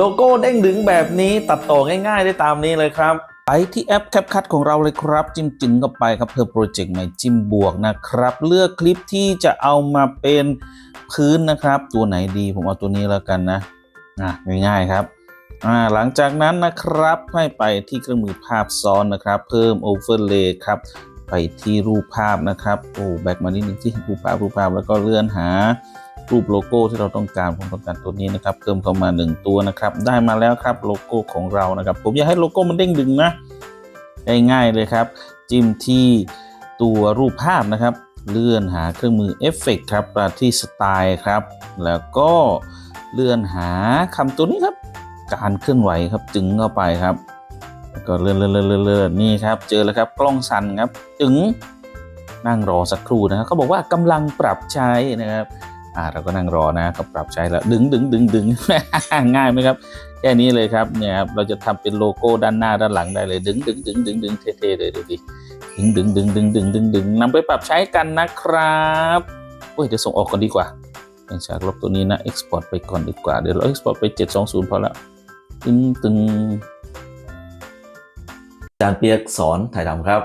โลโก้เด้งดึงแบบนี้ตัดต่อง่ายๆได้ตามนี้เลยครับไปที่แอป CapCut ของเราเลยครับ จิ้มจึงเข้าไปครับเพื่อโปรเจกต์ใหม่จิ้มบวกนะครับ เลือกคลิปที่จะเอามาเป็นพื้นนะครับ ตัวไหนดีผมเอาตัวนี้แล้วกันนะอะง่ายๆครับอ่าหลังจากนั้นนะครับให้ไปที่เครื่องมือภาพซ้อนนะครับ เพิ่ม Overlay ครับไปที่รูปภาพนะครับโอ้แบกมานิดนึงที่รูปภาพรูปภาพแล้วก็เลื่อนหา รูปโลโก้ที่เราต้องการผมต้องการตัวนี้นะครับเพิ่มเข้ามา 1 ตัวนะครับ ได้มาแล้วครับโลโก้ของเรานะครับ ผมอยากให้โลโก้มันเด้งดึงนะง่ายๆเลยครับ จิ้มที่ตัวรูปภาพนะครับ เลื่อนหาเครื่องมือเอฟเฟกครับมาที่สไตล์ครับ แล้วก็เลื่อนหาคำตัวนี้ครับ การเคลื่อนไหวครับจึงเข้าไปครับแล้วก็เลื่อนเลื่อนเลื่อนเลื่อนนี่ครับ เจอแล้วครับกล้องสั่นครับจึงนั่งรอสักครู่นะครับเขาบอกว่ากำลังปรับใช้นะครับ อ่าเราก็นั่งรอนะก็ปรับใช้แล้วดึงดึงดึงดึงง่ายไหมครับ แค่นี้เลยครับเนี่ยครับเราจะทำเป็นโลโก้ด้านหน้าด้านหลังได้เลยดึงดึงดึงดึงดึงเท่ๆเลยดูดิดึงดึงดึงดึงดึงดึงดึงนำไปปรับใช้กันนะครับโอ้ยเดี๋ยวส่งออกก่อนดีกว่าเนื่องจากลบตัวนี้นะ export ไปก่อนดีกว่าเดี๋ยวเรา export ไป 720 พอละตึงตึงอาจารย์เปียกสอนถ่ายทำครับ